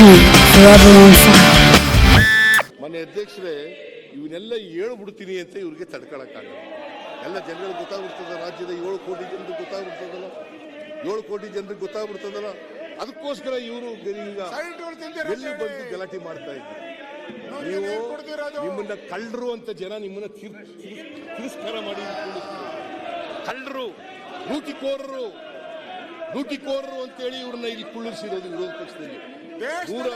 me forever on fire. ಮನೆ ಅಧ್ಯಕ್ಷರೇ ಇವನ್ನೆಲ್ಲ ಹೇಳ್ಬಿಡ್ತೀನಿ ಅಂತ ಇವ್ರಿಗೆ ತಡ್ಕೊಳಕ್ಕಾಗಲ್ಲ ಎಲ್ಲ ಜನಗಳಿಗೆ ಗೊತ್ತಾಗ್ಬಿಡ್ತದ ರಾಜ್ಯದ ಏಳು ಕೋಟಿ ಜನರಿಗೆ ಗೊತ್ತಾಗ್ಬಿಡ್ತದಲ್ಲ ಏಳು ಕೋಟಿ ಜನರಿಗೆ ಗೊತ್ತಾಗ್ಬಿಡ್ತದಲ್ಲ ಅದಕ್ಕೋಸ್ಕರ ಇವರು ಈಗ ಎಲ್ಲಿ ಬಂದು ಗಲಾಟೆ ಮಾಡ್ತಾ ಇದ್ದಾರೆ ನೀವು ನಿಮ್ಮನ್ನ ಕಳ್ಳರು ಅಂತ ಜನ ನಿಮ್ಮನ್ನ ತಿರ್- ತಿರ್- ತಿರಸ್ಕಾರ ಮಾಡಿ ಕಳ್ಳರು ಲೂಟಿಕೋರರು ಲೂಟಿಕೋರರು ಅಂತೇಳಿ ಇವ್ರನ್ನ ಇಲ್ಲಿ ಕುಳ್ಳಿಸಿರೋದು ವಿರೋಧ ಪಕ್ಷದಲ್ಲಿ. ನೂರ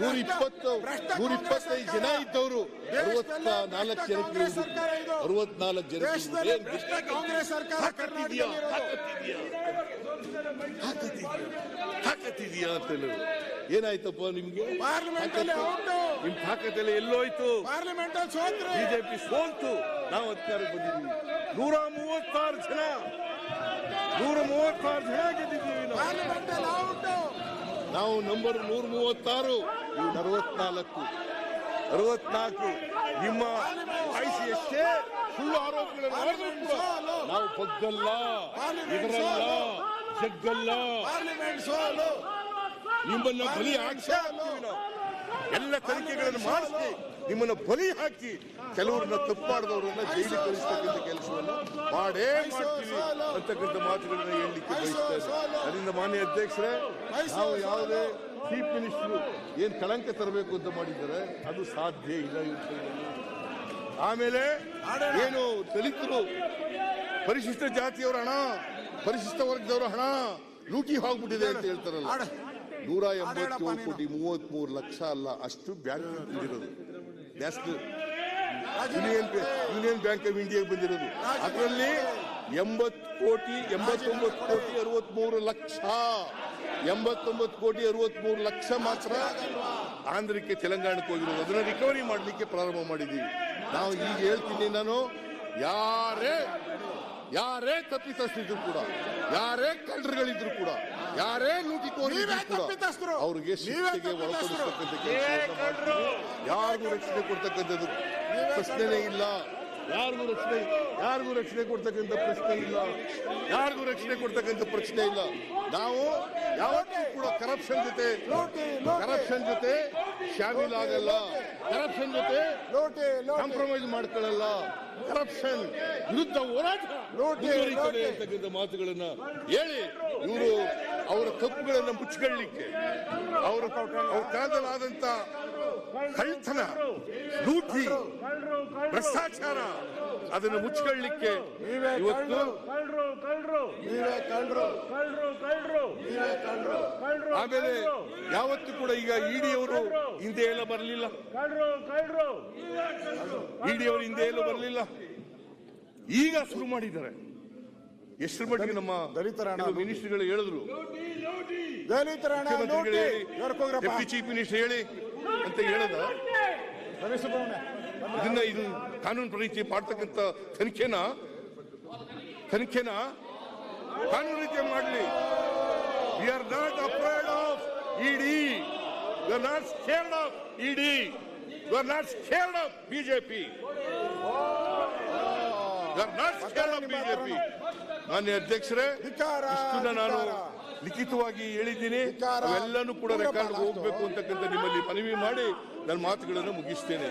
ನೂರ ಇಪ್ಪತ್ತು ನೂರ ಇಪ್ಪತ್ತೈದು ಜನ ಇದ್ದವರು. ಅರವತ್ತ ನಾಲ್ಕು ಜನಕ್ಕೆ. ಅರವತ್ನಾಲ್ಕು? ತಾಕತ್ತಿದ್ಯಾ? ತಾಕತ್ತಿದ್ಯಾ ಅಂತ. ಏನಾಯ್ತಪ್ಪ ನಿಮ್ಗೆ. ನಿಮ್ ತಾಕತೆಲ್ಲ ಎಲ್ಲೋಯ್ತು. ಬಿಜೆಪಿ ಸೋಲ್ತು. ನಾವು ಅಧಿಕಾರಕ್ಕೆ ಬಂದಿದ್ದೀವಿ. ನೂರ ಮೂವತ್ತಾರು ಜನ. ನೂರ ಮೂವತ್ತಾರು ಜನ ಗೆದ್ದಿದ್ದೀವಿ ನಾವು ನಾವು ನಂಬರ್ ನೂರ ಮೂವತ್ತಾರು ಇವು ಅರವತ್ನಾಲ್ಕು ಅರವತ್ನಾಲ್ಕು ನಿಮ್ಮ ಐಸಿ ಎಷ್ಟೇ ಸುಳ್ಳು ಆರೋಪಗಳನ್ನು ನಾವು ಬಗ್ಗಲ್ಲ, ಇದರಲ್ಲ, ಜಗ್ಗಲ್ಲ. ನಿಮ್ಮನ್ನ ಬಲಿ ಹಾಕಿ ಎಲ್ಲ ತನಿಖೆಗಳನ್ನು ಮಾಡಿಸಿ. ನಿಮ್ಮನ್ನ ಬಲಿ ಹಾಕಿ ಕೆಲವರನ್ನ ತಪ್ಪು ಮಾಡಿದವರನ್ನ ಜೈಲಿಗೆ ಕಳಿಸ್ತಕ್ಕಂಥ ಕೆಲಸವನ್ನು ಮಾಡೇ ಮಾಡ್ತೀವಿ ಅಂತಕ್ಕಂಥ ಮಾತುಗಳನ್ನ ಹೇಳಲಿಕ್ಕೆ ಬಯಸ್ತೇನೆ. ಅದರಿಂದ ಮಾನ್ಯ ಅಧ್ಯಕ್ಷರೇ, ನಾವು ಯಾವುದೇ ಚೀಫ್ ಮಿನಿಸ್ಟರ್ ಏನ್ ಕಳಂಕ ತರಬೇಕು ಅಂತ ಮಾಡಿದ್ದಾರೆ, ಅದು ಸಾಧ್ಯ ಇಲ್ಲ. ಆಮೇಲೆ ಏನು ದಲಿತರು, ಪರಿಶಿಷ್ಟ ಜಾತಿಯವರ ಹಣ, ಪರಿಶಿಷ್ಟ ವರ್ಗದವರ ಹಣ ಲೂಟಿ ಹೋಗ್ಬಿಟ್ಟಿದೆ ಅಂತ ಹೇಳ್ತಾರಲ್ಲ. ನೂರ ಎಂಬತ್ತೇಳು ಕೋಟಿ ಮೂವತ್ತ್ ಮೂರು ಲಕ್ಷ ಅಲ್ಲ, ಅಷ್ಟು bank national union union bank of ಇಂಡಿಯಾಗೆ ಬಂದಿರೋದು. ಅದರಲ್ಲಿ ಎಂಬತ್ತು ಕೋಟಿ, ಎಂಬತ್ತೊಂಬತ್ತು ಕೋಟಿ ಅರವತ್ಮೂರು ಲಕ್ಷ. ಎಂಬತ್ತೊಂಬತ್ತು ಕೋಟಿ ಅರವತ್ಮೂರು ಲಕ್ಷ ಮಾತ್ರ ಆಂಧ್ರಕ್ಕೆ, ತೆಲಂಗಾಣಕ್ಕೆ ಹೋಗಿರೋದು. ಅದನ್ನ ರಿಕವರಿ ಮಾಡಲಿಕ್ಕೆ ಪ್ರಾರಂಭ ಮಾಡಿದ್ದೀವಿ. ನಾವು ಈಗ ಹೇಳ್ತೀನಿ ನಾನು, ಯಾರೇ ಯಾರೇ ತಪ್ಪಿತಸ್ಥರಿದ್ರು ಕೂಡ ಯಾರೇ ಕಳ್ಳರುಗಳಿದ್ರು ಕೂಡ ಯಾರೇ ಕೂಡ ತಪ್ಪಿತಸ್ಥರು. ಅವ್ರಿಗೆ ಶಿಕ್ಷೆಗೆ. ಒಳಪಡಿಸ್ತಕ್ಕಂಥ ಯಾರಿಗೂ ರಕ್ಷಣೆ ಕೊಡ್ತಕ್ಕಂಥದ್ದು ಪ್ರಶ್ನೆನೇ ಇಲ್ಲ ಯಾರಿಗೂ ರಕ್ಷಣೆ ಯಾರಿಗೂ ರಕ್ಷಣೆ ಕೊಡ್ತಕ್ಕಂಥ ಪ್ರಶ್ನೆ ಇಲ್ಲ. ಯಾರಿಗೂ ರಕ್ಷಣೆ ಕೊಡ್ತಕ್ಕಂಥ ಪ್ರಶ್ನೆ ಇಲ್ಲ. ನಾವು ಯಾವತ್ತೂ ಕೂಡ ಕರಪ್ಷನ್ ಜೊತೆ ಕರಪ್ಷನ್ ಜೊತೆ ಶಾಮೀಲಾಗಲ್ಲ ಕರಪ್ಷನ್ ಜೊತೆ ಕಾಂಪ್ರಮೈಸ್ ಮಾಡ್ಕೊಳ್ಳಲ್ಲ. ಕರಪ್ಷನ್ ವಿರುದ್ಧ ಹೋರಾಟ. ಅಂತಕ್ಕಂಥ ಮಾತುಗಳನ್ನ ಹೇಳಿ ಇವರು ಅವರ ತಪ್ಪುಗಳನ್ನ ಮುಚ್ಚಿಕೊಳ್ಳಲಿಕ್ಕೆ ಅವರ ಅವ್ರ ಕಾಲದಲ್ಲಾದಂತ ಕಳ್ತನ ಲೂಟಿ ಭ್ರಷ್ಟಾಚಾರ ಅದನ್ನು ಮುಚ್ಚಿಕೊಳ್ಳಿಕ್ಕೆ ನೀವೇ ಇವತ್ತು ಆಮೇಲೆ ಯಾವತ್ತು ಕೂಡ ಈಗ ಇಡಿ ಅವರು ಹಿಂದೆ ಎಲ್ಲ ಬರಲಿಲ್ಲ. ಇಡಿ ಅವರು ಹಿಂದೆ ಎಲ್ಲ ಬರಲಿಲ್ಲ. ಈಗ ಶುರು ಮಾಡಿದ್ದಾರೆ. ಎಷ್ಟರ ಮಟ್ಟಿಗೆ ನಮ್ಮ ದಲಿತರ ಮಿನಿಸ್ಟ್ರಿಗಳು ಹೇಳಿದ್ರು. ಡೆಪ್ಟಿ ಚೀಫ್ ಮಿನಿಸ್ಟರ್ ಹೇಳಿ ಅಂತ ಹೇಳದ. ಇದನ್ನ ಇದು ಕಾನೂನು ರೀತಿ ಮಾಡ್ತಕ್ಕಂಥ ತನಿಖೆನ? ತನಿಖೆನ? ಕಾನೂನು ರೀತಿ ಮಾಡಲಿ. We are not afraid of ED you are not scared of ED you are not scared of BJP we are not scared of BJP ಮಾನ್ಯ ಅಧ್ಯಕ್ಷರೇ ನಾನು ಲಿಖಿತವಾಗಿ ಹೇಳಿದ್ದೀನಿ. ಎಲ್ಲನೂ ಕೂಡ ರೆಕಾರ್ಡ್. ಹೋಗ್ಬೇಕು ಅಂತಕ್ಕಂಥ ನಿಮ್ಮಲ್ಲಿ ಮನವಿ ಮಾಡಿ ನನ್ನ ಮಾತುಗಳನ್ನು ಮುಗಿಸ್ತೇನೆ.